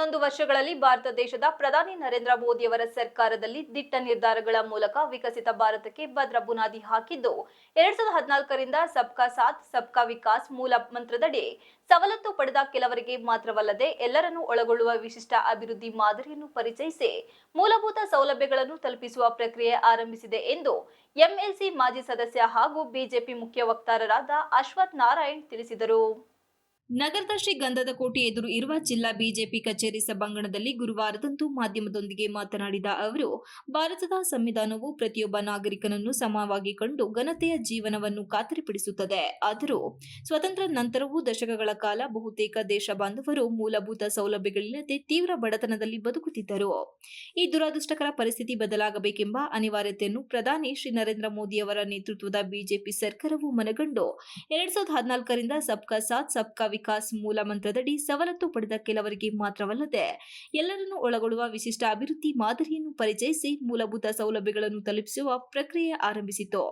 ಹನ್ನೊಂದು ವರ್ಷಗಳಲ್ಲಿ ಭಾರತ ದೇಶದ ಪ್ರಧಾನಿ ನರೇಂದ್ರ ಮೋದಿಯವರ ಸರ್ಕಾರದಲ್ಲಿ ದಿಟ್ಟ ನಿರ್ಧಾರಗಳ ಮೂಲಕ ವಿಕಸಿತ ಭಾರತಕ್ಕೆ ಭದ್ರ ಬುನಾದಿ ಹಾಕಿದ್ದು. ಎರಡ್ ಸಾವಿರದ ಹದಿನಾಲ್ಕರಿಂದ ಸಬ್ಕಾ ಸಾಥ್, ಸಬ್ಕಾ ವಿಕಾಸ್ ಮೂಲ ಮಂತ್ರದಡಿ ಸವಲತ್ತು ಪಡೆದ ಕೆಲವರಿಗೆ ಮಾತ್ರವಲ್ಲದೆ ಎಲ್ಲರನ್ನೂ ಒಳಗೊಳ್ಳುವ ವಿಶಿಷ್ಟ ಅಭಿವೃದ್ಧಿ ಮಾದರಿಯನ್ನು ಪರಿಚಯಿಸಿ ಮೂಲಭೂತ ಸೌಲಭ್ಯಗಳನ್ನು ತಲುಪಿಸುವ ಪ್ರಕ್ರಿಯೆ ಆರಂಭಿಸಿದೆ ಎಂದು ಎಂಎಲ್ಸಿ ಮಾಜಿ ಸದಸ್ಯ ಹಾಗೂ ಬಿಜೆಪಿ ಮುಖ್ಯ ವಕ್ತಾರರಾದ ಅಶ್ವಥ್ ನಾರಾಯಣ್ ತಿಳಿಸಿದರು. ನಗರದ ಶ್ರೀ ಗಂಧದ ಕೋಟೆ ಎದುರು ಇರುವ ಜಿಲ್ಲಾ ಬಿಜೆಪಿ ಕಚೇರಿ ಸಭಾಂಗಣದಲ್ಲಿ ಗುರುವಾರದಂದು ಮಾಧ್ಯಮದೊಂದಿಗೆ ಮಾತನಾಡಿದ ಅವರು, ಭಾರತದ ಸಂವಿಧಾನವು ಪ್ರತಿಯೊಬ್ಬ ನಾಗರಿಕನನ್ನು ಸಮವಾಗಿ ಕಂಡು ಘನತೆಯ ಜೀವನವನ್ನು ಖಾತರಿಪಡಿಸುತ್ತದೆ. ಆದರೂ ಸ್ವತಂತ್ರ ನಂತರವೂ ದಶಕಗಳ ಕಾಲ ಬಹುತೇಕ ದೇಶ ಬಾಂಧವರು ಮೂಲಭೂತ ಸೌಲಭ್ಯಗಳಿಲ್ಲದೆ ತೀವ್ರ ಬಡತನದಲ್ಲಿ ಬದುಕುತ್ತಿದ್ದರು. ಈ ದುರದೃಷ್ಟಕರ ಪರಿಸ್ಥಿತಿ ಬದಲಾಗಬೇಕೆಂಬ ಅನಿವಾರ್ಯತೆಯನ್ನು ಪ್ರಧಾನಿ ಶ್ರೀ ನರೇಂದ್ರ ಮೋದಿಯವರ ನೇತೃತ್ವದ ಬಿಜೆಪಿ ಸರ್ಕಾರವು ಮನಗಂಡು, ಎರಡ್ ಸಾವಿರದ ಹದಿನಾಲ್ಕರಿಂದ ಸಬ್ಕಾ ಸಾಥ್, ಸಬ್ಕಾ ವಿಕಾಸ್ ಮೂಲ ಮಂತ್ರದಡಿ ಸವಲತ್ತು ಪಡೆದ ಕೆಲವರಿಗೆ ಮಾತ್ರವಲ್ಲದೆ ಎಲ್ಲರನ್ನೂ ಒಳಗೊಳ್ಳುವ ವಿಶಿಷ್ಟ ಅಭಿವೃದ್ಧಿ ಮಾದರಿಯನ್ನು ಪರಿಚಯಿಸಿ ಮೂಲಭೂತ ಸೌಲಭ್ಯಗಳನ್ನು ತಲುಪಿಸುವ ಪ್ರಕ್ರಿಯೆ ಆರಂಭಿಸಿತು.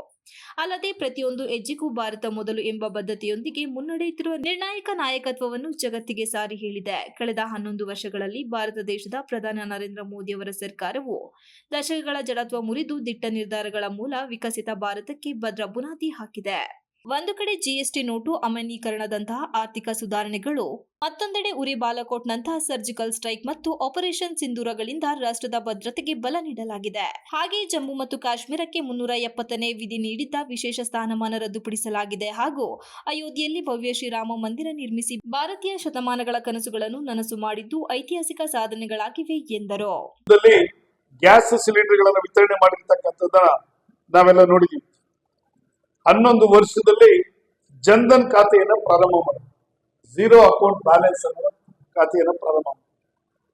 ಅಲ್ಲದೆ ಪ್ರತಿಯೊಂದು ಹೆಜ್ಜೆಗೂ ಭಾರತ ಮೊದಲು ಎಂಬ ಬದ್ಧತೆಯೊಂದಿಗೆ ಮುನ್ನಡೆಯುತ್ತಿರುವ ನಿರ್ಣಾಯಕ ನಾಯಕತ್ವವನ್ನು ಜಗತ್ತಿಗೆ ಸಾರಿ ಹೇಳಿದೆ. ಕಳೆದ ಹನ್ನೊಂದು ವರ್ಷಗಳಲ್ಲಿ ಭಾರತ ದೇಶದ ಪ್ರಧಾನಿ ನರೇಂದ್ರ ಮೋದಿ ಅವರ ಸರ್ಕಾರವು ದಶಕಗಳ ಜಡತ್ವ ಮುರಿದು ದಿಟ್ಟ ನಿರ್ಧಾರಗಳ ಮೂಲ ವಿಕಸಿತ ಭಾರತಕ್ಕೆ ಭದ್ರ ಬುನಾದಿ ಹಾಕಿದೆ. ಒಂದು ಕಡೆ ಜಿಎಸ್ಟಿ ನೋಟು ಅಮಾನ್ಯೀಕರಣದಂತಹ ಆರ್ಥಿಕ ಸುಧಾರಣೆಗಳು, ಮತ್ತೊಂದೆಡೆ ಉರಿ ಬಾಲಕೋಟ್ನಂತಹ ಸರ್ಜಿಕಲ್ ಸ್ಟ್ರೈಕ್ ಮತ್ತು ಆಪರೇಷನ್ ಸಿಂಧೂರಗಳಿಂದ ರಾಷ್ಟ್ರದ ಭದ್ರತೆಗೆ ಬಲ ನೀಡಲಾಗಿದೆ. ಹಾಗೆಯೇ ಜಮ್ಮು ಮತ್ತು ಕಾಶ್ಮೀರಕ್ಕೆ ಮುನ್ನೂರ ಎಪ್ಪತ್ತನೇ ವಿಧಿ ನೀಡಿದ್ದ ವಿಶೇಷ ಸ್ಥಾನಮಾನ ರದ್ದುಪಡಿಸಲಾಗಿದೆ ಹಾಗೂ ಅಯೋಧ್ಯೆಯಲ್ಲಿ ಭವ್ಯ ಶ್ರೀರಾಮ ಮಂದಿರ ನಿರ್ಮಿಸಿ ಭಾರತೀಯ ಶತಮಾನಗಳ ಕನಸುಗಳನ್ನು ನನಸು ಮಾಡಿದ್ದು ಐತಿಹಾಸಿಕ ಸಾಧನೆಗಳಾಗಿವೆ ಎಂದರು. ಗ್ಯಾಸ್ ಸಿಲಿಂಡರ್ಗಳನ್ನು ವಿತರಣೆ ಮಾಡಿರ್ತಕ್ಕಂಥದ್ದನ್ನ ನಾವೆಲ್ಲ ನೋಡಿದ್ವಿ. ಹನ್ನೊಂದು ವರ್ಷದಲ್ಲಿ ಜನ್ಧನ್ ಖಾತೆಯನ್ನು ಪ್ರಾರಂಭ ಮಾಡಿ ಝೀರೋ ಅಕೌಂಟ್ ಬ್ಯಾಲೆನ್ಸ್ ಅನ್ನೋ ಖಾತೆಯನ್ನು ಪ್ರಾರಂಭ ಮಾಡಿ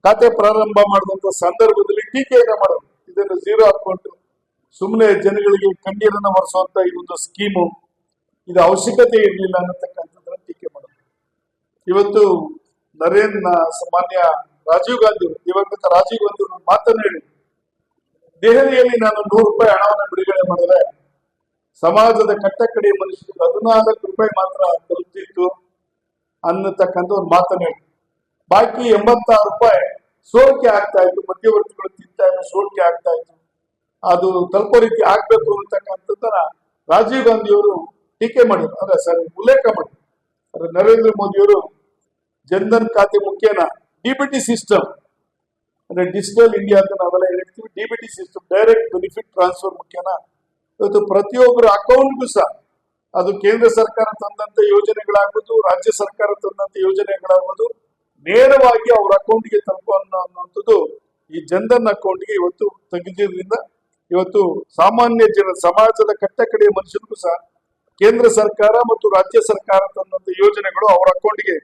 ಖಾತೆ ಪ್ರಾರಂಭ ಮಾಡಿದಂತ ಸಂದರ್ಭದಲ್ಲಿ ಟೀಕೆಯನ್ನ ಮಾಡೋದು ಇದನ್ನು ಝೀರೋ ಅಕೌಂಟ್ ಸುಮ್ಮನೆ ಜನಗಳಿಗೆ ಕಣ್ಣೀರನ್ನು ಒರೆಸುವಂತ ಈ ಒಂದು ಸ್ಕೀಮು ಇದು ಅವಶ್ಯಕತೆ ಇರಲಿಲ್ಲ ಅನ್ನತಕ್ಕಂಥದ್ದನ್ನ ಟೀಕೆ ಮಾಡೋದು ಇವತ್ತು ನರೇಂದ್ರ ಸಾಮಾನ್ಯ ರಾಜೀವ್ ಗಾಂಧಿ ದಿವಂಗತ ರಾಜೀವ್ ಗಾಂಧಿ ಮಾತನ್ನು ಹೇಳಿ ದೆಹಲಿಯಲ್ಲಿ ನಾನು ನೂರು ರೂಪಾಯಿ ಹಣವನ್ನು ಬಿಡುಗಡೆ ಮಾಡಿದ್ರೆ ಸಮಾಜದ ಕಟ್ಟಕಡೆಯ ಮನುಷ್ಯರಿಗೆ ಹದಿನಾಲ್ಕು ರೂಪಾಯಿ ಮಾತ್ರ ತಲುಪ್ತಿತ್ತು ಅನ್ನತಕ್ಕಂಥ ಒಂದು ಮಾತನ್ನ ಬಾಕಿ ಎಂಬತ್ತಾರು ರೂಪಾಯಿ ಸೋರಿಕೆ ಆಗ್ತಾ ಇತ್ತು, ಮಧ್ಯವರ್ತಿಗಳು ತಿಂತಾ ಇದ್ರು, ಸೋರಿಕೆ ಆಗ್ತಾ ಇತ್ತು. ಅದು ತಲುಪೋ ರೀತಿ ಆಗ್ಬೇಕು ಅಂತಕ್ಕಂಥದ್ದನ್ನ ರಾಜೀವ್ ಗಾಂಧಿ ಅವರು ಟೀಕೆ ಮಾಡಿದ್ರು. ಅಂದ್ರೆ ಸರ್, ಉಲ್ಲೇಖ ಮಾಡಿದ್ರು. ಅಂದ್ರೆ ನರೇಂದ್ರ ಮೋದಿಯವರು ಜನ್ಧನ್ ಖಾತೆ ಮುಖ್ಯನ ಡಿಬಿಟಿ ಸಿಸ್ಟಮ್, ಅಂದ್ರೆ ಡಿಜಿಟಲ್ ಇಂಡಿಯಾ ಅಂತ ನಾವೆಲ್ಲ ಹೇಳ್ತೀವಿ DBT system, direct benefit transfer ಮುಖೇನ ಇವತ್ತು ಪ್ರತಿಯೊಬ್ಬರ ಅಕೌಂಟ್ಗೂ ಸಹ. ಅದು ಕೇಂದ್ರ ಸರ್ಕಾರ ತಂದಂತ ಯೋಜನೆಗಳಾಗ್ಬೋದು, ರಾಜ್ಯ ಸರ್ಕಾರ ತಂದಂತ ಯೋಜನೆಗಳಾಗ್ಬೋದು, ನೇರವಾಗಿ ಅವ್ರ ಅಕೌಂಟ್ಗೆ ತಲುಪು ಅನ್ನೋ ಅನ್ನುವಂಥದ್ದು ಈ ಜನ್ಧನ್ ಅಕೌಂಟ್ಗೆ ಇವತ್ತು ತೆಗೆದಿದ್ರಿಂದ ಇವತ್ತು ಸಾಮಾನ್ಯ ಜನ, ಸಮಾಜದ ಕಟ್ಟಕಡೆಯ ಮನುಷ್ಯರಿಗೂ ಸಹ ಕೇಂದ್ರ ಸರ್ಕಾರ ಮತ್ತು ರಾಜ್ಯ ಸರ್ಕಾರ ತಂದಂತ ಯೋಜನೆಗಳು ಅವರ ಅಕೌಂಟ್ಗೆ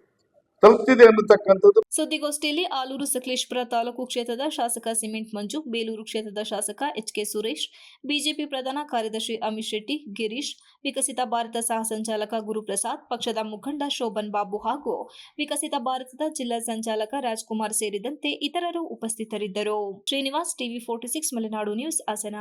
ತಲುಪ್ತಿದೆ ಅನ್ನತಕ್ಕಂಥದ್ದು. ಸುದ್ದಿಗೋಷ್ಠಿಯಲ್ಲಿ ಆಲೂರು ಸಕಲೇಶ್ಪುರ ತಾಲೂಕು ಕ್ಷೇತ್ರದ ಶಾಸಕ ಸಿಮೆಂಟ್ ಮಂಜು, ಬೇಲೂರು ಕ್ಷೇತ್ರದ ಶಾಸಕ ಎಚ್ ಕೆ ಸುರೇಶ್, ಬಿಜೆಪಿ ಪ್ರಧಾನ ಕಾರ್ಯದರ್ಶಿ ಅಮಿತ್ ಶೆಟ್ಟಿ, ಗಿರೀಶ್, ವಿಕಸಿತ ಭಾರತ ಸಹ ಸಂಚಾಲಕ ಗುರುಪ್ರಸಾದ್, ಪಕ್ಷದ ಮುಖಂಡ ಶೋಭನ್ ಬಾಬು ಹಾಗೂ ವಿಕಸಿತ ಭಾರತದ ಜಿಲ್ಲಾ ಸಂಚಾಲಕ ರಾಜ್ಕುಮಾರ್ ಸೇರಿದಂತೆ ಇತರರು ಉಪಸ್ಥಿತರಿದ್ದರು. Srinivas TV forty six, Malenadu news, Hassan.